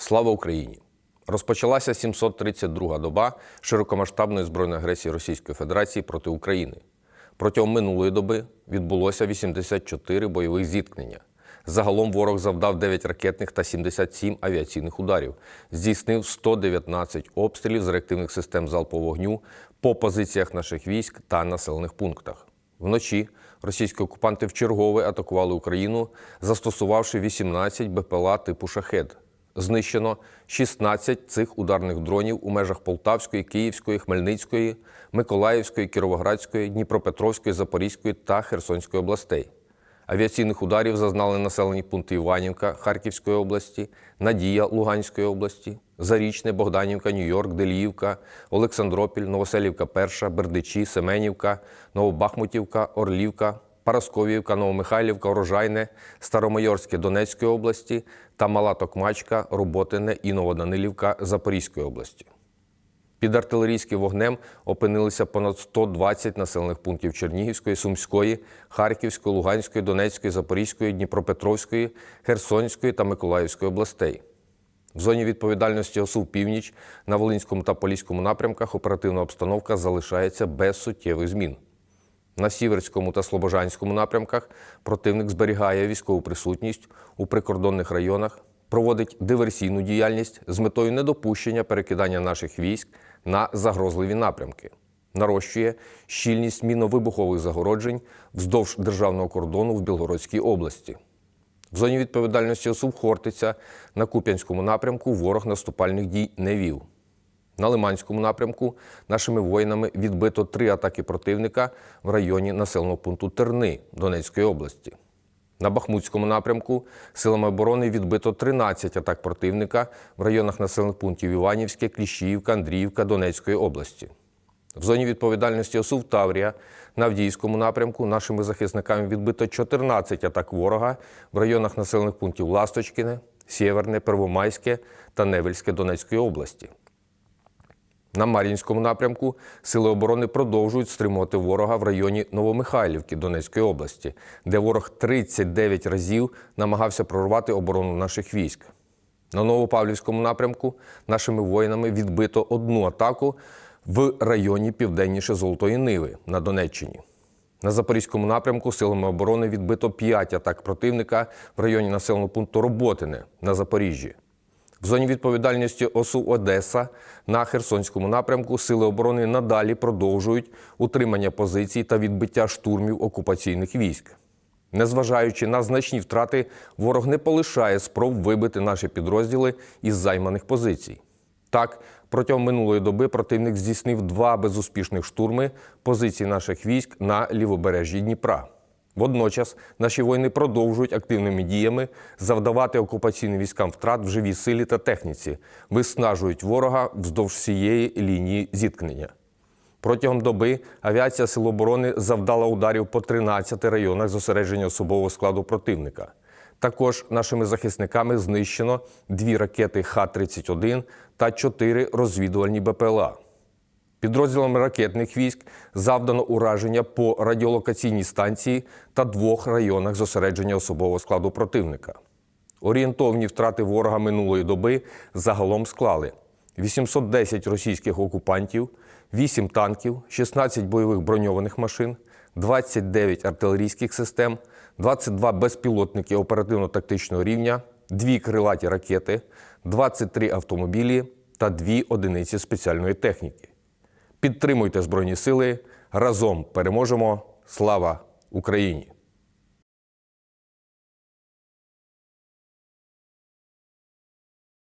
Слава Україні! Розпочалася 732-га доба широкомасштабної збройної агресії Російської Федерації проти України. Протягом минулої доби відбулося 84 бойових зіткнення. Загалом ворог завдав 9 ракетних та 77 авіаційних ударів, здійснив 119 обстрілів з реактивних систем залпового вогню по позиціях наших військ та населених пунктах. Вночі російські окупанти вчергове атакували Україну, застосувавши 18 БПЛА типу шахед. Знищено 16 цих ударних дронів у межах Полтавської, Київської, Хмельницької, Миколаївської, Кіровоградської, Дніпропетровської, Запорізької та Херсонської областей. Авіаційних ударів зазнали населені пункти Іванівка Харківської області, Надія Луганської області, Зарічне, Богданівка, Нью-Йорк, Деліївка, Олександропіль, Новоселівка, Перша, Бердичі, Семенівка, Новобахмутівка, Орлівка, Парасковівка, Новомихайлівка, Урожайне, Старомайорське Донецької області та Мала Токмачка, Роботине і Новоданилівка Запорізької області. Під артилерійським вогнем опинилися понад 120 населених пунктів Чернігівської, Сумської, Харківської, Луганської, Донецької, Запорізької, Дніпропетровської, Херсонської та Миколаївської областей. В зоні відповідальності ОСУ «Північ» на Волинському та Поліському напрямках оперативна обстановка залишається без суттєвих змін. На Сіверському та Слобожанському напрямках противник зберігає військову присутність у прикордонних районах, проводить диверсійну діяльність з метою недопущення перекидання наших військ на загрозливі напрямки, нарощує щільність мінно-вибухових загороджень вздовж державного кордону в Білгородській області. В зоні відповідальності ОСУ Хортиця на Куп'янському напрямку ворог наступальних дій не вів. На Лиманському напрямку нашими воїнами відбито три атаки противника в районі населеного пункту Терни Донецької області. На Бахмутському напрямку силами оборони відбито 13 атак противника в районах населених пунктів Іванівське, Кліщіївка, Андріївка Донецької області. В зоні відповідальності ОСУ в Таврія на Авдіївському напрямку нашими захисниками відбито 14 атак ворога в районах населених пунктів Ласточкіне, Сєверне, Первомайське та Невельське Донецької області. На Мар'їнському напрямку сили оборони продовжують стримувати ворога в районі Новомихайлівки Донецької області, де ворог 39 разів намагався прорвати оборону наших військ. На Новопавлівському напрямку нашими воїнами відбито одну атаку в районі південніше Золотої Ниви на Донеччині. На Запорізькому напрямку силами оборони відбито 5 атак противника в районі населеного пункту Роботине на Запоріжжі. В зоні відповідальності ОСУ Одеса на Херсонському напрямку сили оборони надалі продовжують утримання позицій та відбиття штурмів окупаційних військ. Незважаючи на значні втрати, ворог не полишає спроб вибити наші підрозділи із займаних позицій. Так, протягом минулої доби противник здійснив два безуспішних штурми позицій наших військ на лівобережжі Дніпра. Водночас наші воїни продовжують активними діями завдавати окупаційним військам втрат в живій силі та техніці, виснажують ворога вздовж всієї лінії зіткнення. Протягом доби авіація Сил оборони завдала ударів по 13 районах зосередження особового складу противника. Також нашими захисниками знищено дві ракети Х-31 та чотири розвідувальні БПЛА. Підрозділами ракетних військ завдано ураження по радіолокаційній станції та двох районах зосередження особового складу противника. Орієнтовні втрати ворога минулої доби загалом склали 810 російських окупантів, 8 танків, 16 бойових броньованих машин, 29 артилерійських систем, 22 безпілотники оперативно-тактичного рівня, 2 крилаті ракети, 23 автомобілі та 2 одиниці спеціальної техніки. Підтримуйте Збройні Сили. Разом переможемо. Слава Україні!